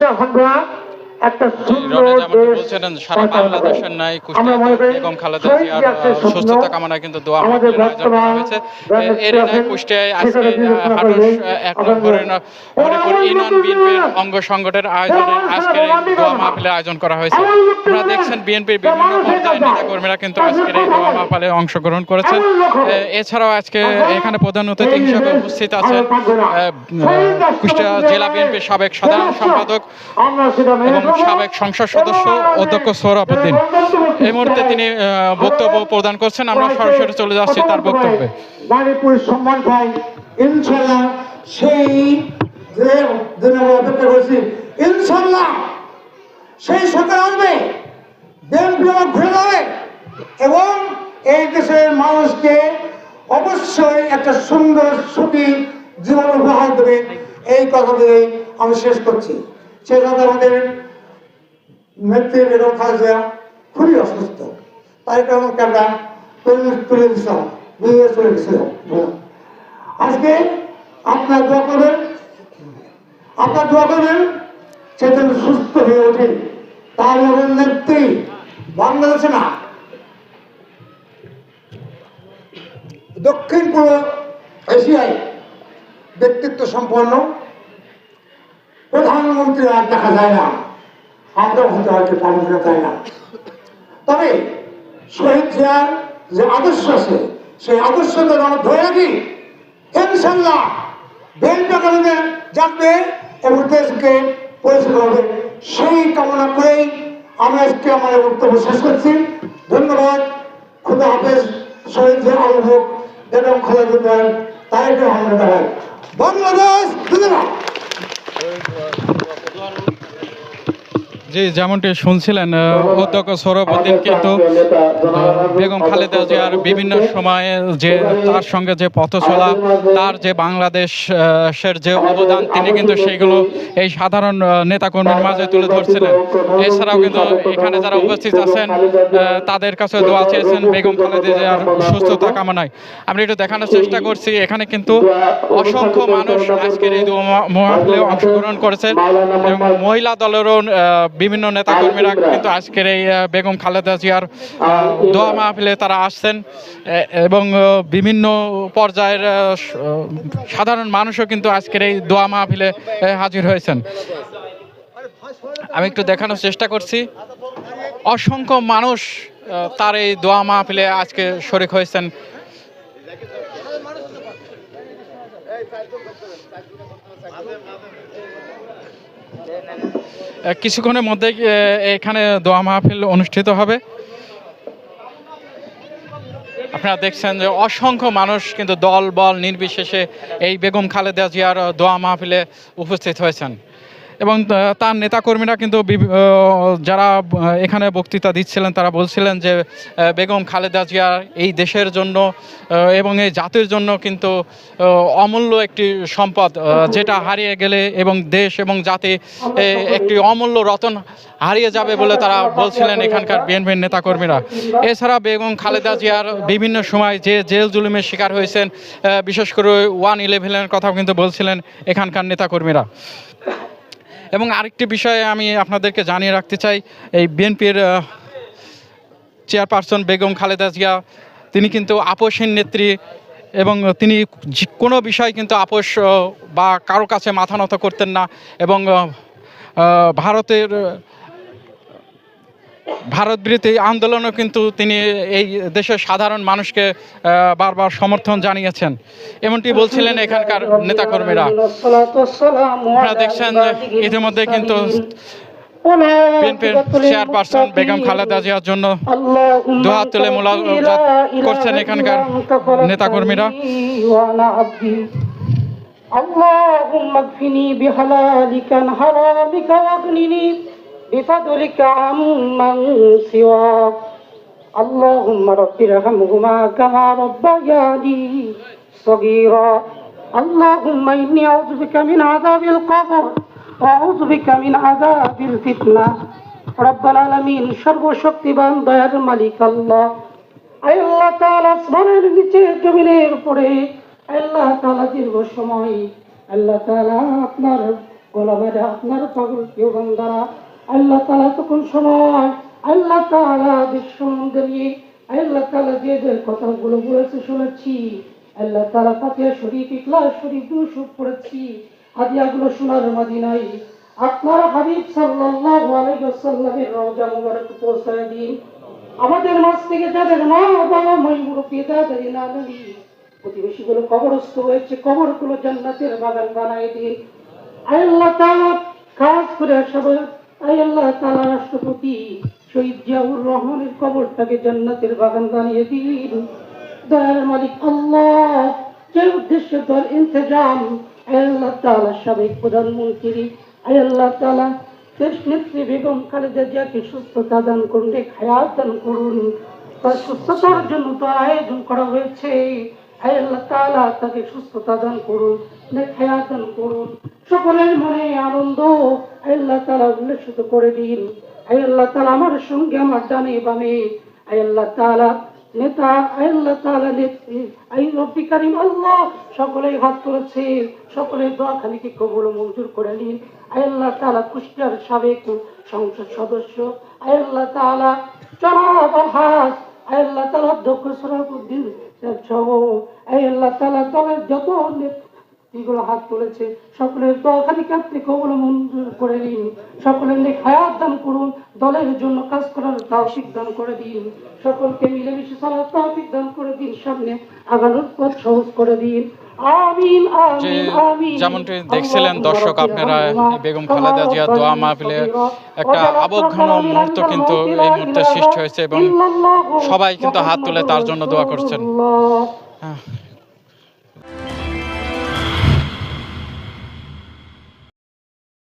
আমরা একটা সুন্দর সারা বাংলাদেশের খালেদা জিয়ার সুস্থতা কামনায় কিন্তু দোয়া আমাদের বর্তমান এর কুষ্টিয়ায় আজকে এক নম্বর ইউনিয়ন বিএনপির অঙ্গ সংগঠনের আয়োজনে আজকের দোয়া মাহফিলের আয়োজন করা হয়েছে। আপনারা দেখছেন বিএনপির বিভিন্ন পর্যায়ের নেতা কর্মীরা কিন্তু আজকের এই দোয়া মাহফিলে অংশগ্রহণ করেছেন। এছাড়াও আজকে এখানে প্রধান অতিথি হিসেবে উপস্থিত আছেন কুষ্টিয়া জেলা বিএনপির সাবেক সাধারণ সম্পাদক এবং। সাবেক সংসদ সদস্য অধ্যক্ষ সৌরভ উদ্দিন এই মুহূর্তে তিনি বক্তব্য প্রদান করছেন। আমরা সরাসরি চলে যাচ্ছি তার বক্তব্যে। সেই সরকার আসবে ঘুরে যাবে এবং এই দেশের মানুষকে অবশ্যই একটা সুন্দর, সুখী জীবন উপহার দেবে। এই কথা দিয়ে আমি শেষ করছি। সেই সাথে আমাদের নেত্রী বেগম খালেদা খুবই অসুস্থ। তাই কারণ আমরা তুলে দিচ্ছিলাম নিয়ে চলে গেছিল আজকে আপনার দোয়া করবেন, আপনার দোয়া করবেন সে যেন সুস্থ হয়ে ওঠে। তার আমাদের নেত্রী বাংলাদেশে না, দক্ষিণ পূর্ব এশিয়ায় ব্যক্তিত্ব সম্পন্ন প্রধানমন্ত্রী আর দেখা যায় না। আমরা হতে হয়তো পালন করা যায় না। তবে শহীদ জিয়ার যে আদর্শ আছে, সেই আদর্শকে আমরা ধরে রাখি। ইনশাল্লাহ বেলটা কারণে জানবে এবং দেশকে পরিচালিত হবে। সেই কামনা করেই আমি আজকে আমার এই বক্তব্য শেষ করছি। ধন্যবাদ। খুদা হাফেজ, শহীদ জিয়া বেগম তাইকে আহমেদ বাংলাদেশ, ধন্যবাদ। জি, যেমনটি শুনছিলেন অধ্যক্ষ সৌরভ উদ্দিন কিন্তু বেগম খালেদা জিয়ার বিভিন্ন সময়ে যে তার সঙ্গে যে পথ চলা তার যে বাংলাদেশের যে অবদান, তিনি কিন্তু সেইগুলো এই সাধারণ নেতাকর্মীর মাঝে তুলে ধরছিলেন। এছাড়াও কিন্তু এখানে যারা উপস্থিত আছেন তাদের কাছে দোয়া চেয়েছেন বেগম খালেদা জিয়ার সুস্থতা কামনায়। আমরা একটু দেখানোর চেষ্টা করছি, এখানে কিন্তু অসংখ্য মানুষ আজকের এই মাহফিলে অংশগ্রহণ করেছেন এবং মহিলা দলেরও বিভিন্ন নেতাকর্মীরা কিন্তু আজকের এই বেগম খালেদা জিয়ার আহ, দোয়া মাহফিলে তারা আসছেন এবং বিভিন্ন পর্যায়ের সাধারণ মানুষও কিন্তু আজকের এই দোয়া মাহফিলে হাজির হয়েছেন। আমি একটু দেখানোর চেষ্টা করছি। অসংখ্য মানুষ তার এই দোয়া মাহফিলে আজকে শরিক হয়েছেন। আহ, কিছুক্ষণের মধ্যে এখানে দোয়া মাহফিল অনুষ্ঠিত হবে। আপনারা দেখছেন যে অসংখ্য মানুষ কিন্তু দল, বল, নির্বিশেষে এই বেগম খালেদা জিয়ার দোয়া মাহফিলে উপস্থিত হয়েছেন। এবং তার নেতাকর্মীরা কিন্তু যারা এখানে বক্তৃতা দিচ্ছিলেন, তারা বলছিলেন যে বেগম খালেদা জিয়া এই দেশের জন্য এবং এই জাতির জন্য কিন্তু অমূল্য একটি সম্পদ যেটা হারিয়ে গেলে এবং দেশ এবং জাতি একটি অমূল্য রতন হারিয়ে যাবে বলে তারা বলছিলেন এখানকার বিএনপির নেতাকর্মীরা। এছাড়া বেগম খালেদা জিয়ার বিভিন্ন সময় যে জেল জুলুমের শিকার হয়েছেন বিশেষ করে ওয়ান ইলেভেনের কথাও কিন্তু বলছিলেন এখানকার নেতাকর্মীরা। এবং আরেকটি বিষয়ে আমি আপনাদেরকে জানিয়ে রাখতে চাই, এই বিএনপির চেয়ারপারসন বেগম খালেদা জিয়া, তিনি কিন্তু আপোষহীন নেত্রী এবং তিনি কোনো বিষয় কিন্তু আপোষ বা কারও কাছে মাথা নত করতেন না এবং ভারতের ভারত বিরোধী আন্দোলনও কিন্তু তিনি এই দেশের সাধারণ মানুষকে আহ, বারবার সমর্থন জানিয়েছেন এমনটি বলছিলেন এখানকার নেতাকর্মীরা আপনারা দেখছেন যে ইতিমধ্যে কিন্তু বিএনপির চেয়ারপারসন বেগম খালেদা জিয়ার জন্য দোয়া তুলে মোলাজাত করছেন এখানকার নেতাকর্মীরা اللهم اكفني بحلالك عن حرامك واغنني بفضلك عمن سواك اللهم رب ارحمهما كما ربياني صغيرا اللهم اني اعوذ بك من عذاب القبر واعوذ بك من عذاب الفتنه رب العالمين সর্বশক্তিবান দয়ার মালিক আল্লাহ আল্লাহ তাআলা আসমানের নিচে জমিনের উপরে আল্লাহ তাআলা দীর্ঘ সময় আল্লাহ তাআলা আপনার গোলামেরা আপনার পাগল কেউ বান্দারা আল্লাহ তালা তখন সময় আল্লাহ তালা বিশ্বমন্দির নিয়ে আল্লাহ তালা যে যে কথাগুলো বলেছে শুনেছি, আল্লাহ তালা ফাতিহা শরীফ, ইখলাস শরীফ দুসুপ পড়েছি, হাদিয়াগুলো শোনার মাঝি নাই আপনার হাবিব সাল্লাল্লাহু আলাইহি ওয়াসাল্লামের রওজা মুবারক পৌঁছায় দিন। আমাদের মাঝ থেকে যাদের মা, বাবা, মই, মুরব্বী, দাদারি নানানি প্রতিবেশীগুলো কবরস্থ হয়েছে, কবরগুলো জান্নাতের বাগান বানায় দিন। আল্লাহ তাআলা খাস করে সবাই আল্লাহ তাআলা রাষ্ট্রপতি, শহীদ জিয়াউর রহমানের কবরটাকে জান্নাতের বাগান বানিয়ে দিন। দয়ার মালিক আল্লাহ যে উদ্দেশ্যে দল ইন্তজাম আল্লাহ তাআলা সাবেক প্রধানমন্ত্রী আল্লাহ তাআলা দেশ নেত্রী বেগম খালেদা জিয়াকে সুস্থতা দান করুন রে খায়াত দান করুন। তার সুস্থতার জন্য তো আয়োজন করা হয়েছে। তাকে সুস্থতা দান করুন রে খায়াত দান করুন। সকলের মনে আনন্দ আল্লাহ তাআলা, উল্লেখিত করে দিন। আল্লাহ তাআলা, আমার সঙ্গে আমার ডানে বামে। আল্লাহ তাআলা, নেতা আল্লাহ নেত্রী আই রব্বি কারিম, আল্লাহ সকলেই হাত তুলেছে। সকলের দোয়া খালিকে মঞ্জুর করে নিন। আল্লাহ তাআলা, কুষ্টিয়ার সাবেক সংসদ সদস্য আল্লাহ আয় আল্লাহ সরাফুদ্দিন সহ আয় আল্লাহ তালা দলের যত নেতৃগুলো হাত তুলেছে, সকলের দলখানি আপনি কবুল মঞ্জুর করে দিন, সকলের নেক হায়াত দান করুন, দলের জন্য কাজ করার তাহসিক দান করে দিন, সকলকে মিলেমিশে চলার তৌফিক দান করে দিন, সামনে আগানোর পথ সহজ করে দিন। যে যেমনটি দেখছিলেন দর্শক আপনারা বেগম খালেদা জিয়া দোয়া মাহফিলে একটা আবঘন মুহূর্ত কিন্তু এই মুহূর্তে সৃষ্টি হয়েছে এবং সবাই কিন্তু হাত তুলে তার জন্য দোয়া করছেন। হ্যাঁ,